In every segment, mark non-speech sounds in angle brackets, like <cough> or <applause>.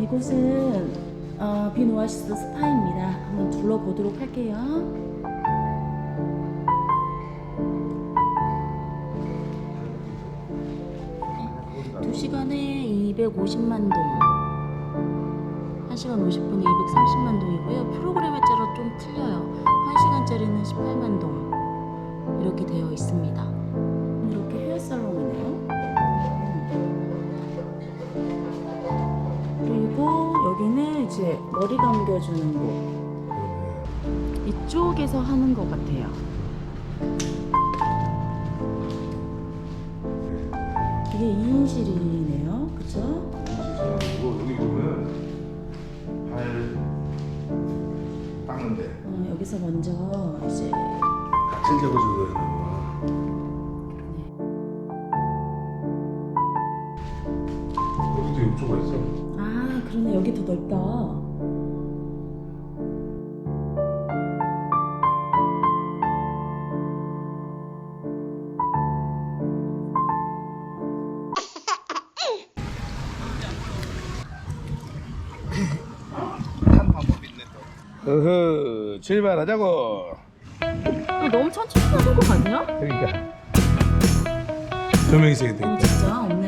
이곳은 어, 빈 오아시스 스파입니다. 한번 둘러보도록 할게요. 두 시간에 250만 동, 1시간 50분에 230만 동이고요. 프로그램에 따라 좀 틀려요. 1시간짜리는 18만 동 이렇게 되어 있습니다. 이제 머리 감겨주는 곳. 이쪽에서 하는 것 같아요. 이게 2인실이네요. 그쵸? 이거 여기 보면 발 닦는데 어, 여기서 먼저 이제 같이 잡아주고 있나 봐. 여기도 욕조가 있어. 아 그러네 여기 더 넓다. 어허 출발하자고. 너 너무 천천히 하는 거 아니야? 그러니까 조명이 있어야 돼. 어 진짜 없네.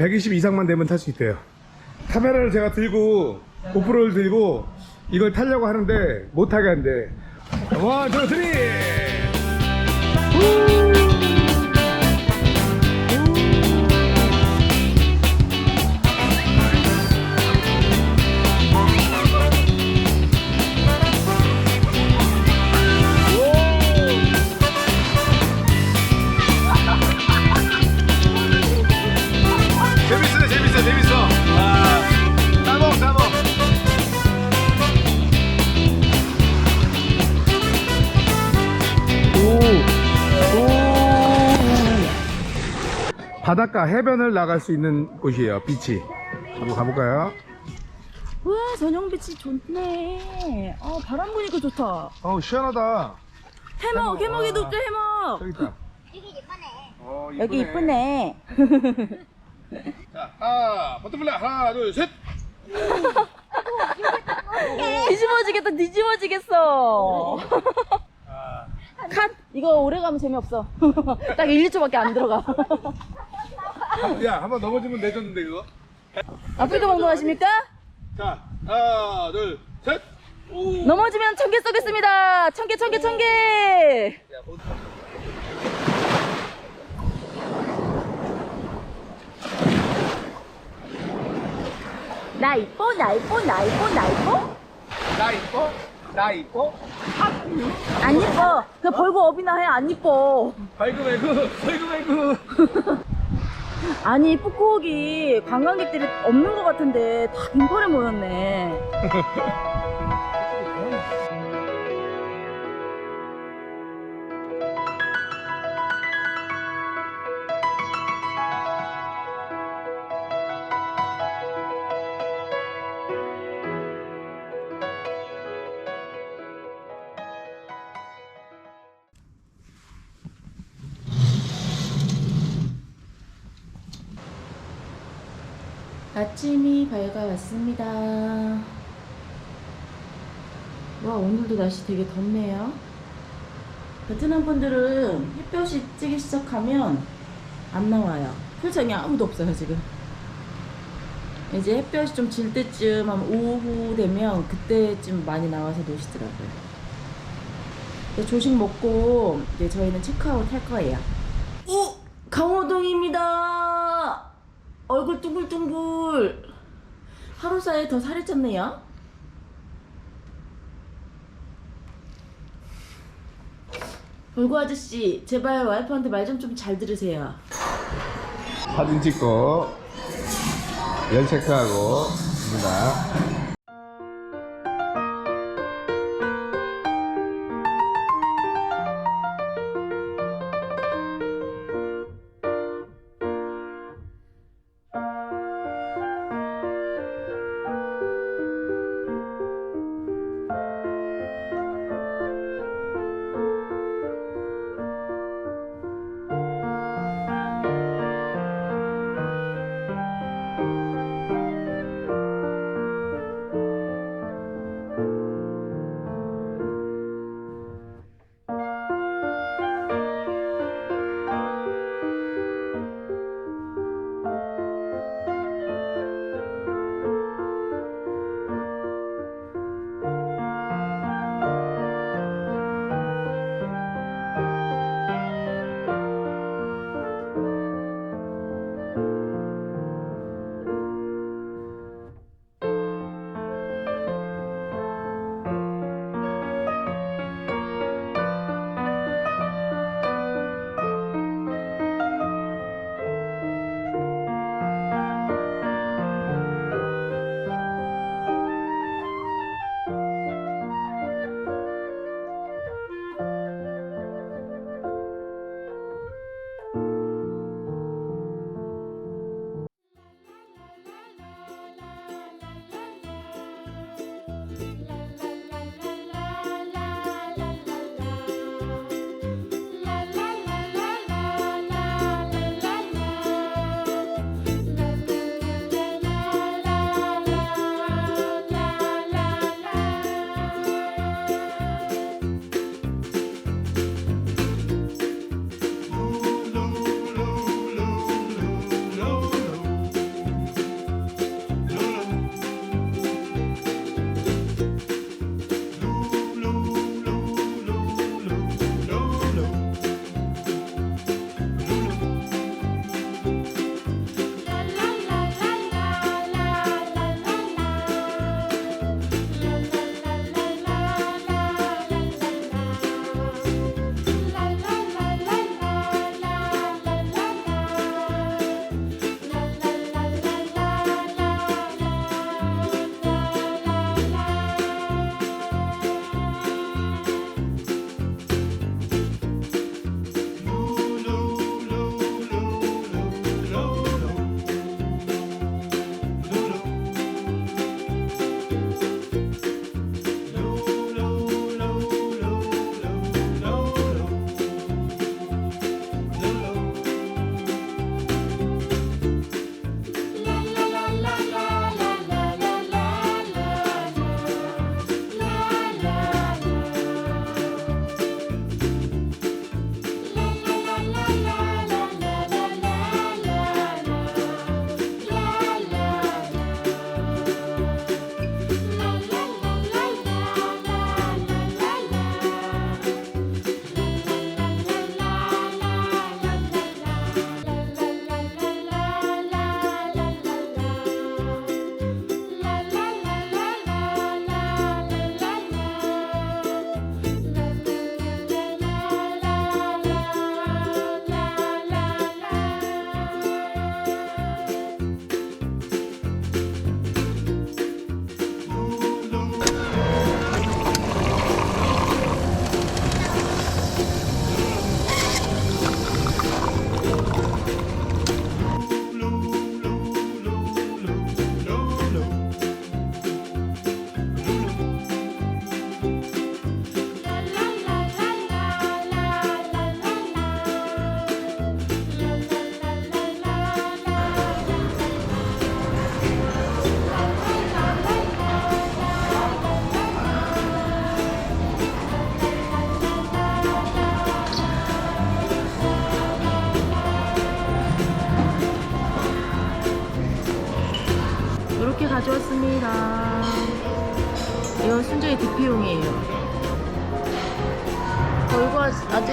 120 이상만 되면 탈 수 있대요. 카메라를 제가 들고 고프로를 들고 이걸 타려고 하는데 못 타게 한대. 원, 투, 쓰리. 바닷가 해변을 나갈 수 있는 곳이에요. 비치. 한번 가볼까요? 와 전용 빛이 좋네. 아 바람 부니까 좋다. 어우 시원하다. 해먹 해먹이도 와. 없죠 해먹. 저기 있다. 어, 여기 이쁘네. 자, 하나, 버터플라이 하나, 둘, 셋. 뒤집어지겠다 뒤집어지겠어. 컷! 이거 오래 가면 재미없어. <laughs> 딱 1, 2초밖에 안 들어가. <laughs> 야, 한 번 넘어지면 내줬는데 이거. 아프리카 방송하십니까? 자, 하나, 둘, 셋. 오. 넘어지면 청개 쏘겠습니다. 청개, 청개, 청개. 나 이뻐, 나 이뻐, 나 이뻐, 나 이뻐? 나 이뻐? 나 이뻐? 안 이뻐. 그 벌고 업이나 해, 안 이뻐. 발그매그, 발그매그. 아 니, 푸꾸옥이 관광객들이 없는 것 같은데 다 빈털에 모였네. <laughs> 아침이 밝아왔습니다. 와, 오늘도 날씨 되게 덥네요. 베트남 분들은 햇볕이 찌기 시작하면 안 나와요. 풀장에 아무도 없어요, 지금. 이제 햇볕이 좀 질 때쯤, 한 오후 되면 그때쯤 많이 나와서 노시더라고요. 조식 먹고 이제 저희는 체크아웃 할 거예요. 오! 강호동입니다! 얼굴 둥글둥글. 하루 사이에 더 살이 쪘네요. 벌구 아저씨, 제발 와이프한테 말 좀 좀 잘 들으세요. 사진 찍고, 열 체크하고, 입니다.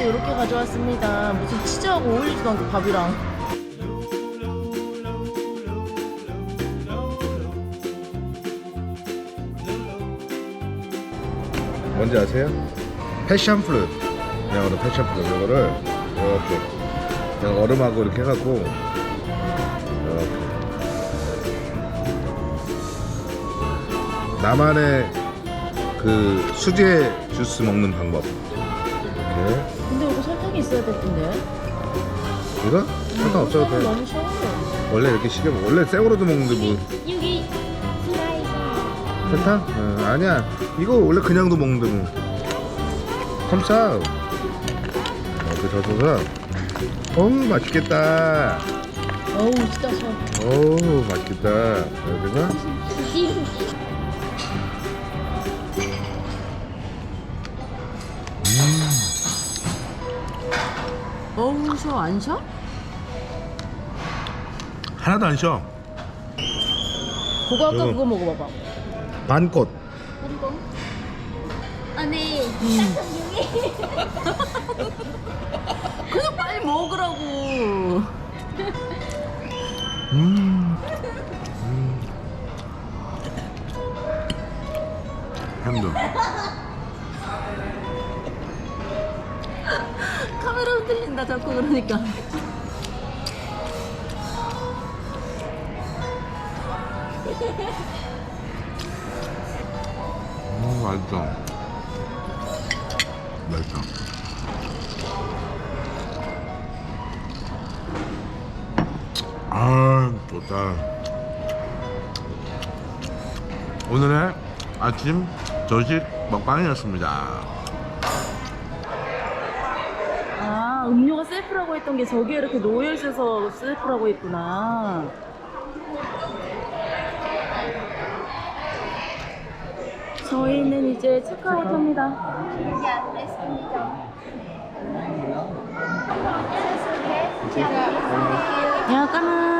이렇게 가져왔습니다. 무슨 치즈하고 어울리지도 않게 밥이랑. 뭔지 아세요? 패션 프루트 영어로 패션 프루트 이거를 이렇게 그냥 얼음하고 이렇게 해갖고 이렇게 나만의 그 수제 주스 먹는 방법 이렇게 될 텐데. 이거? 설탕 없어도 돼. 너무 쉬워요. 원래 이렇게 시켜 먹 원래 생으로도 먹는데 뭐. 여기 프라이드 설탕? 어, 아니야. 이거 원래 그냥도 먹는데 뭐. 컴싸 이렇게 젖어서 어우 맛있겠다. 어우, 진짜 쉬워. 어우 맛있겠다. 해 쉬워. 안 쉬어? 하나도 안 쉬어 그거 아까 응. 그거 먹어봐봐. 반꽃 아니 음. 딱 여기 <laughs> 그냥 빨리 먹으라고. 음. <laughs> 햄도 흔들린다, 자꾸 그러니까. 음, 맛있어 맛있어 아 좋다. 오늘의 아침 조식 먹방이었습니다 아, 음료가 셀프라고 했던 게 저기에 이렇게 놓여 있어서 셀프라고 했구나. 저희는 이제 체크아웃 합니다. 야, 까만.